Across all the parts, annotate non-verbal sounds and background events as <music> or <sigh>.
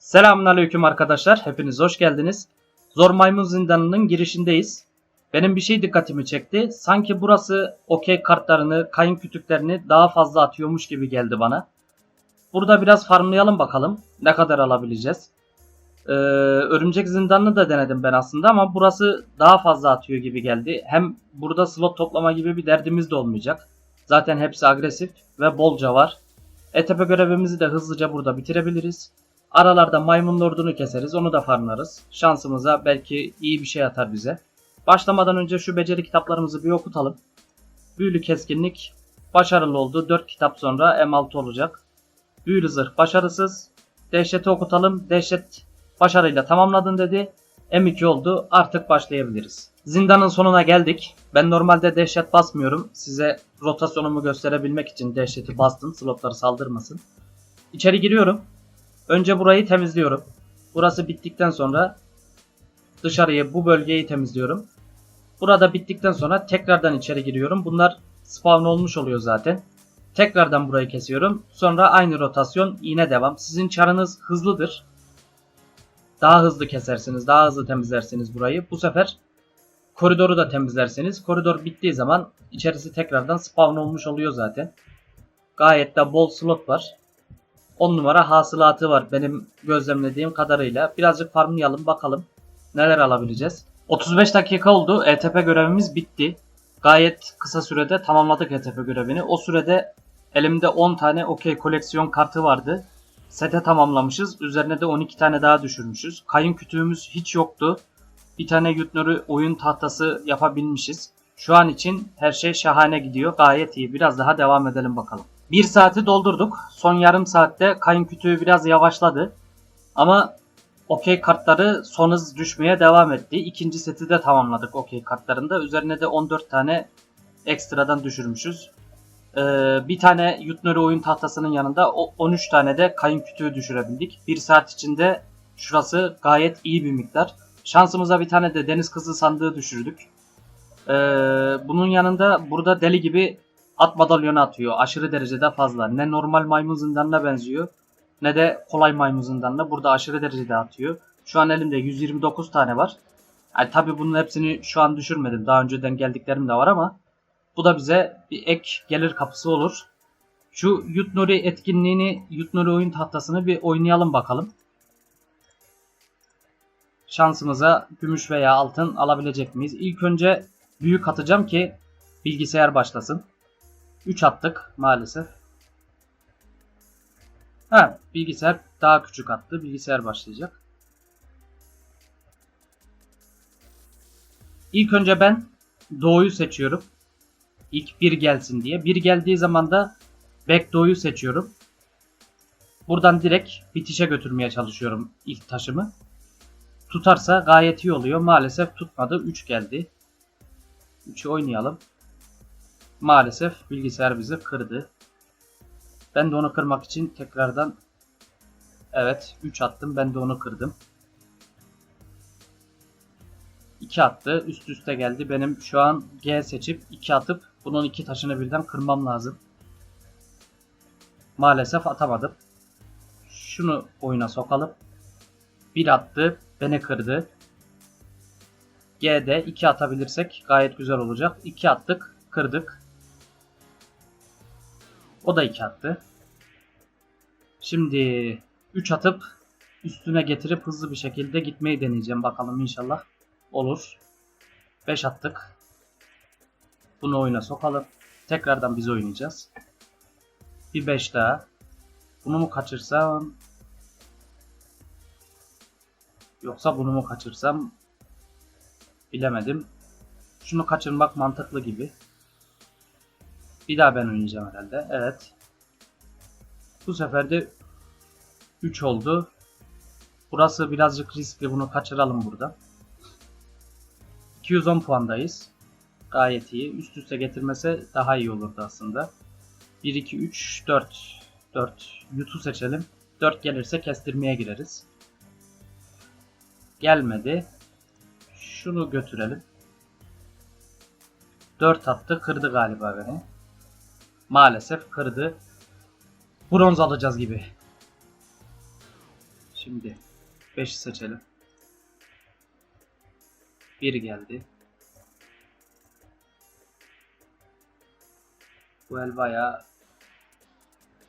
Selamünaleyküm arkadaşlar. Hepiniz hoş geldiniz. Zor Maymun Zindanı'nın girişindeyiz. Benim bir şey dikkatimi çekti. Sanki burası okey kartlarını, kayın kütüklerini daha fazla atıyormuş gibi geldi bana. Burada biraz farmlayalım bakalım. Ne kadar alabileceğiz. Ee, örümcek zindanını da denedim ben aslında ama burası daha fazla atıyor gibi geldi. Hem burada slot toplama gibi bir derdimiz de olmayacak. Zaten hepsi agresif ve bolca var. ETP görevimizi de hızlıca burada bitirebiliriz. Aralarda maymun lordunu keseriz. Onu da farmlarız. Şansımıza belki iyi bir şey atar bize. Başlamadan önce şu beceri kitaplarımızı bir okutalım. Büyülü keskinlik başarılı oldu. 4 kitap sonra M6 olacak. Büyülü zırh başarısız. Dehşeti okutalım. Dehşet başarıyla tamamladın dedi. M2 oldu. Artık başlayabiliriz. Zindanın sonuna geldik. Ben normalde dehşet basmıyorum. Size rotasyonumu gösterebilmek için dehşeti bastım. Slotları saldırmasın. İçeri giriyorum. Önce burayı temizliyorum. Burası bittikten sonra dışarıyı bu bölgeyi temizliyorum. Burada bittikten sonra tekrardan içeri giriyorum. Bunlar spawn olmuş oluyor zaten. Tekrardan burayı kesiyorum. Sonra aynı rotasyon yine devam. Sizin çarınız hızlıdır. Daha hızlı kesersiniz. Daha hızlı temizlersiniz burayı. Bu sefer koridoru da temizlersiniz. Koridor bittiği zaman içerisi tekrardan spawn olmuş oluyor zaten. Gayet de bol slot var. 10 numara hasılatı var benim gözlemlediğim kadarıyla. Birazcık farmlayalım bakalım neler alabileceğiz. 35 dakika oldu. ETP görevimiz bitti. Gayet kısa sürede tamamladık ETP görevini. O sürede elimde 10 tane okey koleksiyon kartı vardı. Sete tamamlamışız. Üzerine de 12 tane daha düşürmüşüz. Kayın kütüğümüz hiç yoktu. Bir tane Yutnur'u oyun tahtası yapabilmişiz. Şu an için her şey şahane gidiyor. Gayet iyi. Biraz daha devam edelim bakalım. Bir saati doldurduk. Son yarım saatte kayın kütüğü biraz yavaşladı. Ama okey kartları son hız düşmeye devam etti. İkinci seti de tamamladık okey kartlarında. Üzerine de 14 tane ekstradan düşürmüşüz. Ee, bir tane Yutnori oyun tahtasının yanında o- 13 tane de kayın kütüğü düşürebildik. Bir saat içinde şurası gayet iyi bir miktar. Şansımıza bir tane de deniz kızı sandığı düşürdük. Ee, bunun yanında burada deli gibi at madalyonu atıyor. Aşırı derecede fazla. Ne normal maymun zindanına benziyor ne de kolay maymun zindanına. Burada aşırı derecede atıyor. Şu an elimde 129 tane var. Yani tabi bunun hepsini şu an düşürmedim. Daha önceden geldiklerim de var ama bu da bize bir ek gelir kapısı olur. Şu Yutnori etkinliğini, Yutnori oyun tahtasını bir oynayalım bakalım. Şansımıza gümüş veya altın alabilecek miyiz? İlk önce büyük atacağım ki bilgisayar başlasın. 3 attık maalesef. Ha, bilgisayar daha küçük attı. Bilgisayar başlayacak. İlk önce ben doğuyu seçiyorum. İlk bir gelsin diye. Bir geldiği zaman da back doğuyu seçiyorum. Buradan direkt bitişe götürmeye çalışıyorum ilk taşımı. Tutarsa gayet iyi oluyor. Maalesef tutmadı. 3 geldi. 3'ü oynayalım. Maalesef bilgisayar bizi kırdı. Ben de onu kırmak için tekrardan evet 3 attım. Ben de onu kırdım. 2 attı. Üst üste geldi. Benim şu an G seçip 2 atıp bunun iki taşını birden kırmam lazım. Maalesef atamadım. Şunu oyuna sokalım. 1 attı. Beni kırdı. G'de 2 atabilirsek gayet güzel olacak. 2 attık. Kırdık. O da 2 attı. Şimdi 3 atıp üstüne getirip hızlı bir şekilde gitmeyi deneyeceğim. Bakalım inşallah olur. 5 attık. Bunu oyuna sokalım. Tekrardan biz oynayacağız. Bir 5 daha. Bunu mu kaçırsam? Yoksa bunu mu kaçırsam? Bilemedim. Şunu kaçırmak mantıklı gibi. Bir daha ben oynayacağım herhalde. Evet. Bu sefer de 3 oldu. Burası birazcık riskli. Bunu kaçıralım burada. 210 puandayız. Gayet iyi. Üst üste getirmese daha iyi olurdu aslında. 1, 2, 3, 4. 4. Yutu seçelim. 4 gelirse kestirmeye gireriz. Gelmedi. Şunu götürelim. 4 attı. Kırdı galiba beni. Maalesef kırdı. Bronz alacağız gibi. Şimdi 5'i seçelim. 1 geldi. Bu el bayağı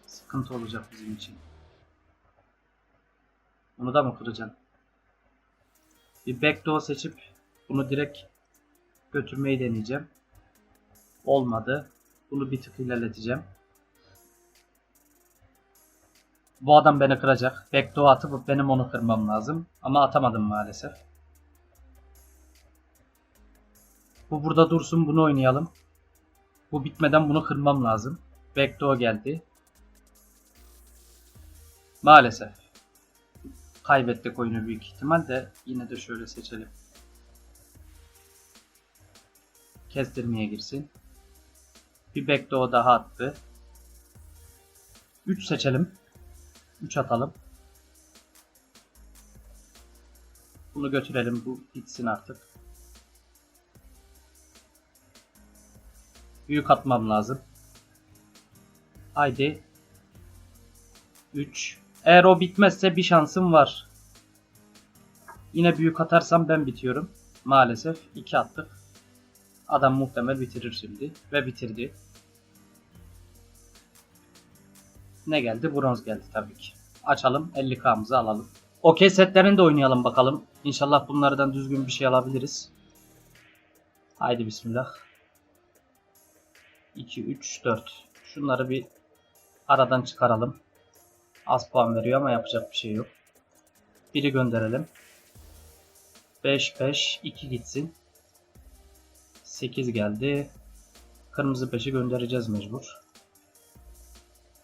sıkıntı olacak bizim için. Bunu da mı kıracaksın? Bir backdoor seçip bunu direkt götürmeyi deneyeceğim. Olmadı. Bunu bir tık ilerleteceğim. Bu adam beni kıracak. Backdoor atıp benim onu kırmam lazım. Ama atamadım maalesef. Bu burada dursun bunu oynayalım. Bu bitmeden bunu kırmam lazım. Backdoor geldi. Maalesef. Kaybettik oyunu büyük ihtimal de yine de şöyle seçelim. Kestirmeye girsin. Bir backdoor daha attı. 3 seçelim. 3 atalım. Bunu götürelim. Bu bitsin artık. Büyük atmam lazım. Haydi. 3. Eğer o bitmezse bir şansım var. Yine büyük atarsam ben bitiyorum. Maalesef 2 attık. Adam muhtemel bitirir şimdi. Ve bitirdi. Ne geldi? Bronz geldi tabii ki. Açalım 50k'mızı alalım. Okey setlerini de oynayalım bakalım. İnşallah bunlardan düzgün bir şey alabiliriz. Haydi bismillah. 2, 3, 4. Şunları bir aradan çıkaralım. Az puan veriyor ama yapacak bir şey yok. Biri gönderelim. 5, 5, 2 gitsin. 8 geldi. Kırmızı 5'i göndereceğiz mecbur.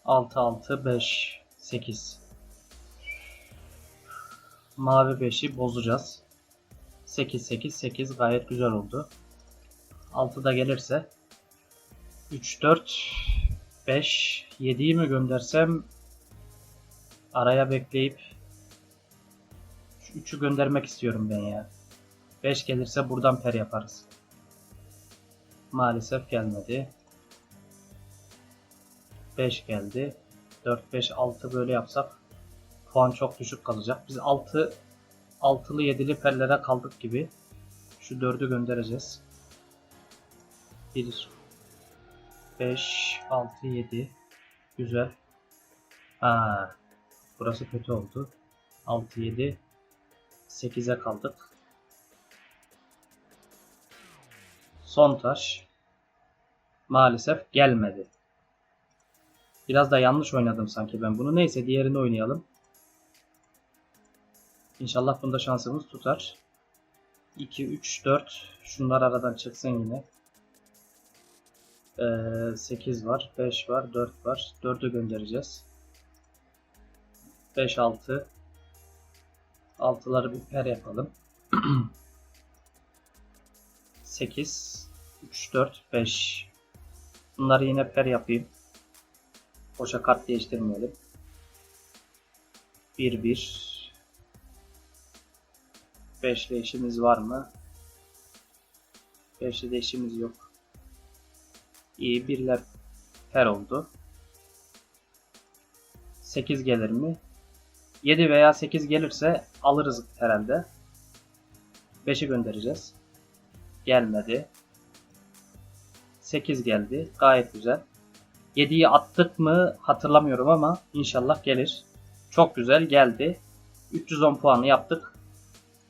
6, 6, 5, 8. Mavi 5'i bozacağız. 8, 8, 8 gayet güzel oldu. 6 da gelirse 3, 4, 5, 7'yi mi göndersem araya bekleyip şu 3'ü göndermek istiyorum ben ya. 5 gelirse buradan per yaparız. Maalesef gelmedi. 5 geldi. 4, 5, 6 böyle yapsak puan çok düşük kalacak. Biz 6 altılı yedili perlere kaldık gibi. Şu 4'ü göndereceğiz. 1 5 6 7 Güzel. Ha, burası kötü oldu. 6 7 8'e kaldık. Son taş. Maalesef gelmedi. Biraz da yanlış oynadım sanki ben bunu. Neyse diğerini oynayalım. İnşallah bunda şansımız tutar. 2, 3, 4. Şunlar aradan çıksın yine. Ee, 8 var, 5 var, 4 var. 4'ü göndereceğiz. 5, 6. 6'ları bir per yapalım. <clears throat> 8, 3, 4, 5. Bunları yine per yapayım. Boşa kart değiştirmeyelim. 1, 1. 5 ile işimiz var mı? 5 ile işimiz yok. İyi birler per oldu. 8 gelir mi? 7 veya 8 gelirse alırız herhalde. 5'i göndereceğiz. Gelmedi. 8 geldi. Gayet güzel. 7'yi attık mı hatırlamıyorum ama inşallah gelir. Çok güzel geldi. 310 puanı yaptık.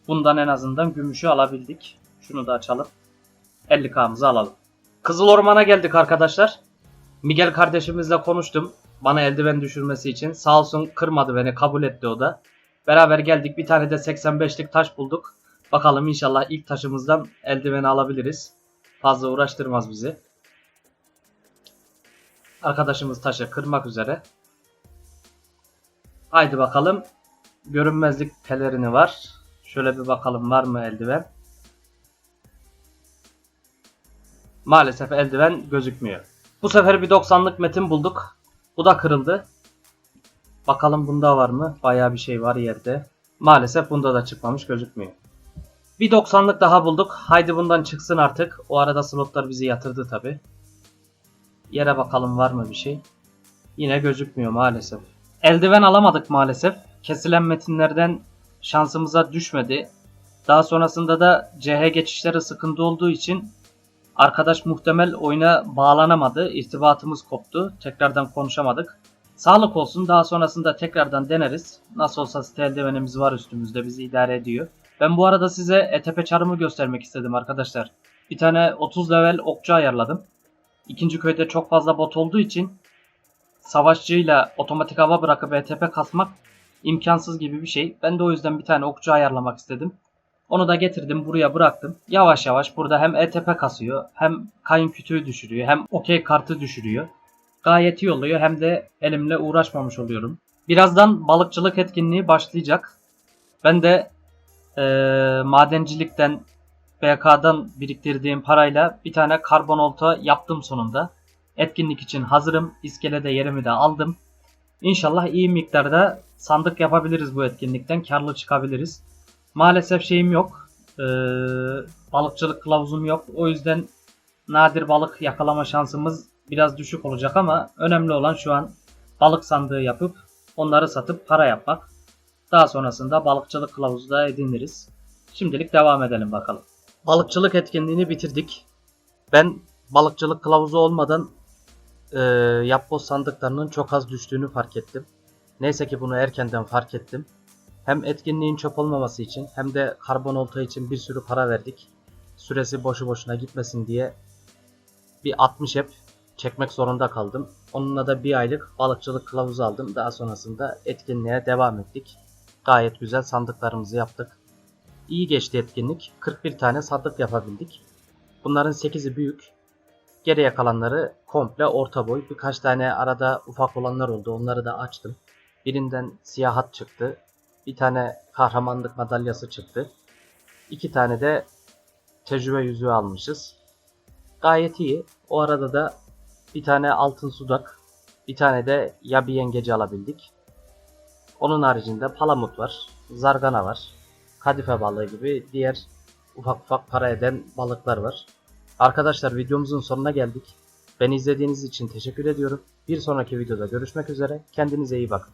Bundan en azından gümüşü alabildik. Şunu da açalım. 50k'mızı alalım. Kızıl Orman'a geldik arkadaşlar. Miguel kardeşimizle konuştum. Bana eldiven düşürmesi için. Sağ olsun kırmadı beni kabul etti o da. Beraber geldik bir tane de 85'lik taş bulduk. Bakalım inşallah ilk taşımızdan eldiveni alabiliriz. Fazla uğraştırmaz bizi. Arkadaşımız taşı kırmak üzere. Haydi bakalım. Görünmezlik pelerini var. Şöyle bir bakalım var mı eldiven. Maalesef eldiven gözükmüyor. Bu sefer bir 90'lık metin bulduk. Bu da kırıldı. Bakalım bunda var mı? Bayağı bir şey var yerde. Maalesef bunda da çıkmamış gözükmüyor. Bir 90'lık daha bulduk. Haydi bundan çıksın artık. O arada slotlar bizi yatırdı tabi. Yere bakalım var mı bir şey. Yine gözükmüyor maalesef. Eldiven alamadık maalesef. kesilen metinlerden şansımıza düşmedi. Daha sonrasında da CH geçişleri sıkıntı olduğu için arkadaş muhtemel oyuna bağlanamadı. İrtibatımız koptu. Tekrardan konuşamadık. Sağlık olsun. Daha sonrasında tekrardan deneriz. Nasıl olsa site eldivenimiz var üstümüzde. Bizi idare ediyor. Ben bu arada size ETP çarımı göstermek istedim arkadaşlar. Bir tane 30 level okçu ayarladım. İkinci köyde çok fazla bot olduğu için savaşçıyla otomatik hava bırakıp ETP kasmak imkansız gibi bir şey. Ben de o yüzden bir tane okçu ayarlamak istedim. Onu da getirdim buraya bıraktım. Yavaş yavaş burada hem ETP kasıyor hem kayın kütüğü düşürüyor hem okey kartı düşürüyor. Gayet iyi oluyor hem de elimle uğraşmamış oluyorum. Birazdan balıkçılık etkinliği başlayacak. Ben de eee, madencilikten BK'dan biriktirdiğim parayla bir tane karbon olta yaptım sonunda. Etkinlik için hazırım. İskelede yerimi de aldım. İnşallah iyi miktarda sandık yapabiliriz bu etkinlikten. Karlı çıkabiliriz. Maalesef şeyim yok. Ee, balıkçılık kılavuzum yok. O yüzden nadir balık yakalama şansımız biraz düşük olacak ama önemli olan şu an balık sandığı yapıp onları satıp para yapmak. Daha sonrasında balıkçılık kılavuzu da ediniriz. Şimdilik devam edelim bakalım. Balıkçılık etkinliğini bitirdik. Ben balıkçılık kılavuzu olmadan e, yapboz sandıklarının çok az düştüğünü fark ettim. Neyse ki bunu erkenden fark ettim. Hem etkinliğin çöp olmaması için hem de karbon olta için bir sürü para verdik. Süresi boşu boşuna gitmesin diye bir 60 hep çekmek zorunda kaldım. Onunla da bir aylık balıkçılık kılavuzu aldım. Daha sonrasında etkinliğe devam ettik. Gayet güzel sandıklarımızı yaptık. İyi geçti etkinlik. 41 tane sandık yapabildik. Bunların 8'i büyük. Geriye kalanları komple orta boy. Birkaç tane arada ufak olanlar oldu. Onları da açtım. Birinden siyah hat çıktı. Bir tane kahramanlık madalyası çıktı. İki tane de tecrübe yüzüğü almışız. Gayet iyi. O arada da bir tane altın sudak, bir tane de yabi yengeci alabildik. Onun haricinde palamut var, zargana var, kadife balığı gibi diğer ufak ufak para eden balıklar var. Arkadaşlar videomuzun sonuna geldik. Beni izlediğiniz için teşekkür ediyorum. Bir sonraki videoda görüşmek üzere. Kendinize iyi bakın.